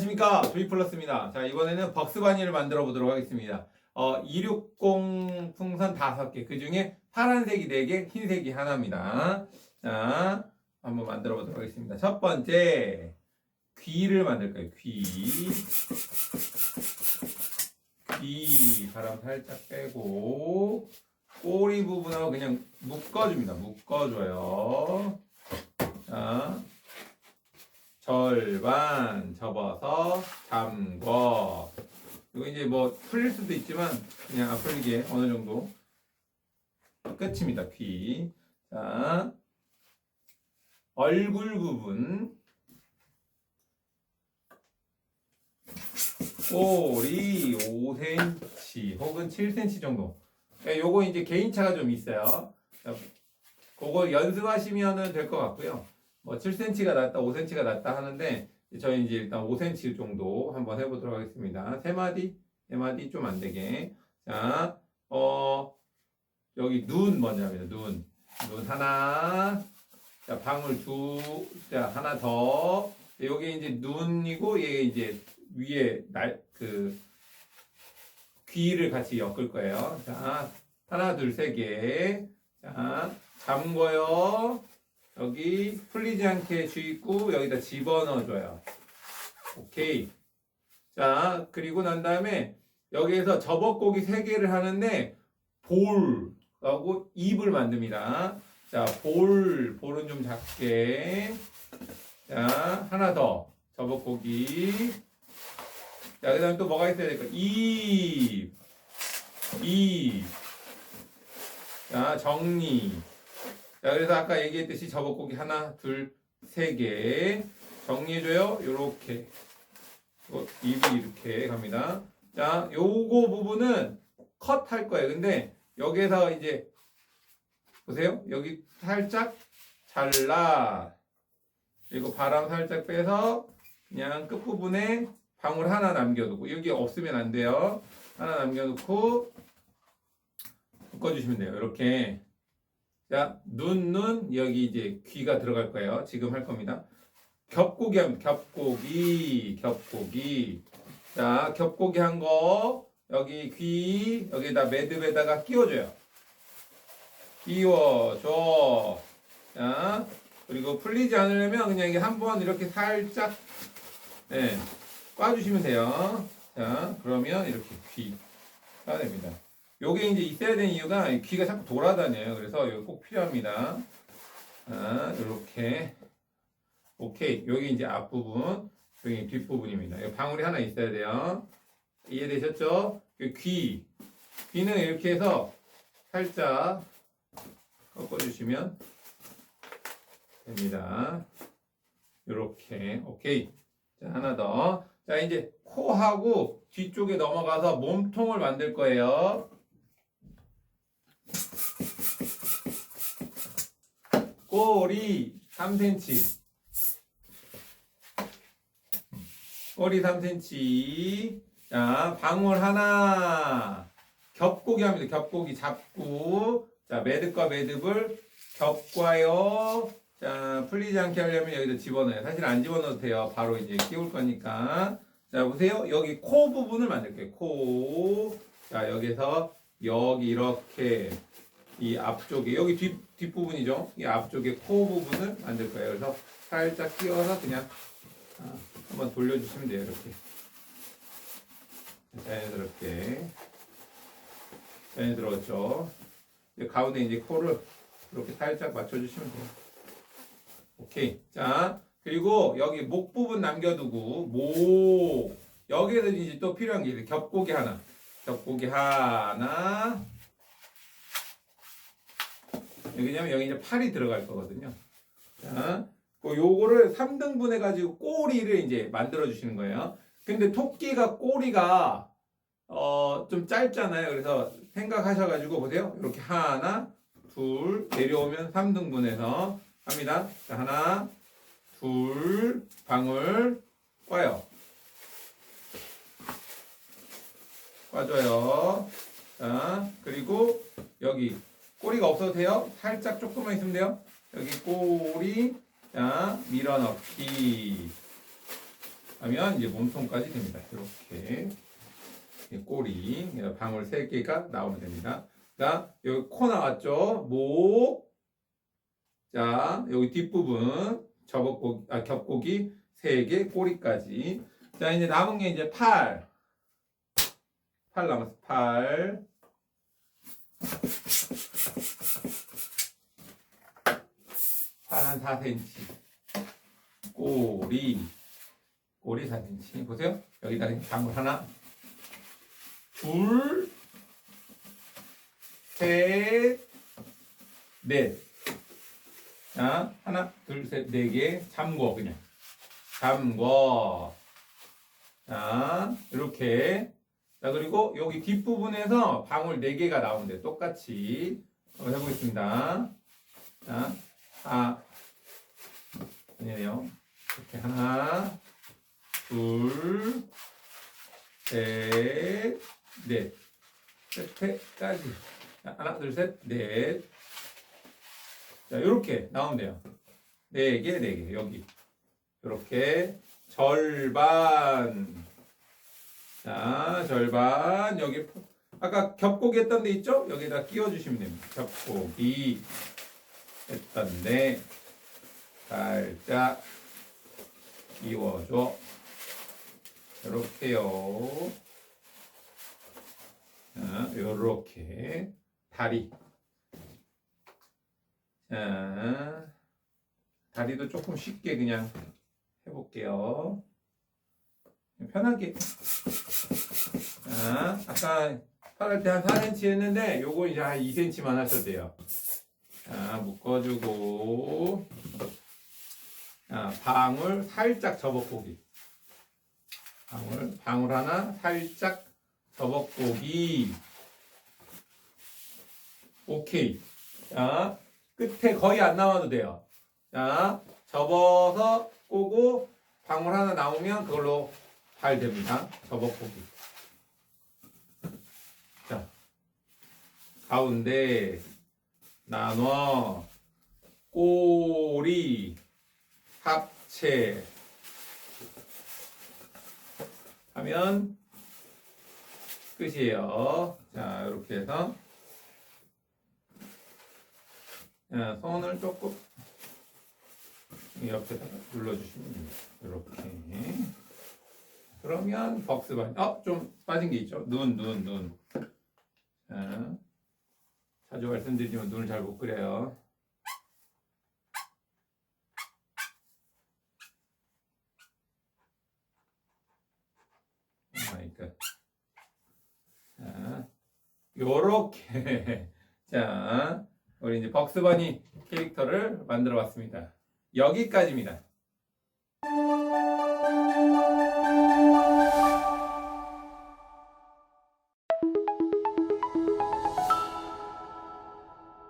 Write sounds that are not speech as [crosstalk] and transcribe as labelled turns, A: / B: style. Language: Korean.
A: 안녕하십니까 조이플러스입니다. 자 이번에는 벅스바니를 만들어 보도록 하겠습니다. 어, 260 풍선 5개 그 중에 파란색이 4개 흰색이 하나입니다. 자 한번 만들어 보도록 하겠습니다. 첫 번째 귀를 만들 거예요. 귀. 귀 바람 살짝 빼고 꼬리 부분하고 그냥 묶어줍니다. 묶어줘요. 자 절반 접어서 잠궈. 이거 이제 뭐 풀릴 수도 있지만 그냥 안 풀리게 어느 정도 끝입니다. 귀. 자 얼굴 부분 꼬리 5cm 혹은 7cm 정도. 네, 요거 이제 개인차가 좀 있어요. 자, 그거 연습하시면 될 것 같고요. 뭐 7cm가 낫다, 5cm가 낫다 하는데 저희 이제 일단 5cm 정도 한번 해보도록 하겠습니다. 세 마디, 네 마디 좀 안 되게. 자, 어 여기 눈 먼저 합니다. 눈, 눈 하나. 자, 방울 두, 자 하나 더. 여기 이제 눈이고 얘 이제 위에 날 그 귀를 같이 엮을 거예요. 자, 하나, 둘, 세 개. 자, 잠궈요. 여기 풀리지 않게 주입구 여기다 집어넣어줘요. 오케이. 자, 그리고 난 다음에 여기에서 저벅고기 세 개를 하는데 볼하고 입을 만듭니다. 자, 볼, 볼은 좀 작게. 자, 하나 더. 저벅고기. 자, 그 다음에 또 뭐가 있어야 될까? 입. 입. 자, 정리. 자, 그래서 아까 얘기했듯이 저벅고기 하나, 둘, 세 개. 정리해줘요. 요렇게. 어, 입이 이렇게 갑니다. 자, 요거 부분은 컷 할 거예요. 근데 여기에서 이제, 보세요. 여기 살짝 잘라. 그리고 바람 살짝 빼서 그냥 끝부분에 방울 하나 남겨두고, 여기 없으면 안 돼요. 하나 남겨놓고, 묶어주시면 돼요. 이렇게. 자, 눈, 눈, 여기 이제 귀가 들어갈 거예요. 지금 할 겁니다. 겹고기 하면 겹고기, 겹고기. 자, 겹고기 한 거, 여기 귀, 여기다 매듭에다가 끼워줘요. 끼워줘. 자, 그리고 풀리지 않으려면 그냥 이게 한 번 이렇게 살짝, 네, 꽈주시면 돼요. 자, 그러면 이렇게 귀가 됩니다. 요게 이제 있어야 되는 이유가 귀가 자꾸 돌아다녀요. 그래서 이거 꼭 필요합니다. 아, 이렇게. 오케이. 여기 이제 앞부분, 여기 뒷부분입니다. 여기 방울이 하나 있어야 돼요. 이해되셨죠? 그 귀. 귀는 이렇게 해서 살짝 꺾어주시면 됩니다. 이렇게. 오케이. 자, 하나 더. 자, 이제 코하고 뒤쪽에 넘어가서 몸통을 만들 거예요. 꼬리 3cm. 꼬리 3cm. 자, 방울 하나. 겹고기 합니다. 겹고기 잡고. 자, 매듭과 매듭을 겹과요. 자, 풀리지 않게 하려면 여기다 집어넣어요. 사실 안 집어넣어도 돼요. 바로 이제 끼울 거니까. 자, 보세요. 여기 코 부분을 만들게요. 코. 자, 여기서 여기 이렇게 이 앞쪽에 여기 뒷 뒷부분이죠. 이 앞쪽에 코 부분을 만들 거예요. 그래서 살짝 끼워서 그냥 아, 한번 돌려주시면 돼요. 이렇게 자연스럽게 자연스러웠죠. 이제 가운데 이제 코를 이렇게 살짝 맞춰주시면 돼요. 오케이. 자 그리고 여기 목 부분 남겨두고 목 여기에서 이제 또 필요한 게. 겹고기 하나, 겹고기 하나. 왜냐면 여기 이제 팔이 들어갈 거거든요. 자, 그 요거를 3등분 해가지고 꼬리를 이제 만들어 주시는 거예요. 근데 토끼가 꼬리가 어, 좀 짧잖아요. 그래서 생각하셔가지고 보세요. 이렇게 하나, 둘, 내려오면 3등분해서 합니다. 자, 하나, 둘, 방울, 꽈요. 꽈줘요. 자, 그리고 여기 꼬리가 없어도 돼요. 살짝 조금만 있으면 돼요. 여기 꼬리, 자, 밀어넣기. 하면 이제 몸통까지 됩니다. 이렇게 이 꼬리 방울 세 개가 나오면 됩니다. 자 여기 코 나왔죠? 목. 자 여기 뒷부분 접어고 아 겹고기 세개 꼬리까지. 자 이제 남은 게 이제 팔. 팔 남았어. 팔. 팔한 4cm. 꼬리. 꼬리 4cm. 보세요. 여기다 방울 하나. 둘. 셋. 넷. 자, 하나, 둘, 셋, 네 개. 잠궈, 그냥. 잠궈. 자, 이렇게. 자, 그리고 여기 뒷부분에서 방울 네개가 나오는데 똑같이 한번 해보겠습니다. 자, 아, 아니에요. 이렇게 하나, 둘, 셋, 넷. 끝에까지. 자, 하나, 둘, 셋, 넷. 자, 이렇게 나오면 돼요. 네 개, 네 개. 여기. 이렇게 절반. 자, 절반. 여기 아까 겹고기 했던 데 있죠? 여기다 끼워 주시면 됩니다. 겹고기 했던 데 살짝 끼워줘. 이렇게요. 자, 요렇게 다리. 자, 다리도 조금 쉽게 그냥 해볼게요. 편하게. 자, 아까 팔할 때 한 4cm 했는데 요거 이제 한 2cm만 하셔도 돼요. 자, 묶어주고. 자, 방울 살짝 접어보기. 방울, 방울 하나 살짝 접어보기. 오케이. 자, 끝에 거의 안 나와도 돼요. 자, 접어서 꼬고 방울 하나 나오면 그걸로 발 됩니다. 접어보기. 자, 가운데 나눠 꼬리 합체 하면 끝이에요. 자, 이렇게 해서 자, 손을 조금 옆에다가 눌러주시면 됩니다. 이렇게. 그러면 벅스반. 어, 좀 빠진 게 있죠. 눈, 눈, 눈. 자, 자주 말씀드리지만 눈을 잘 못 그려요. 그러니까 자, 요렇게 [laughs] 자, 우리 이제 벅스버니 캐릭터를 만들어 봤습니다. 여기까지입니다.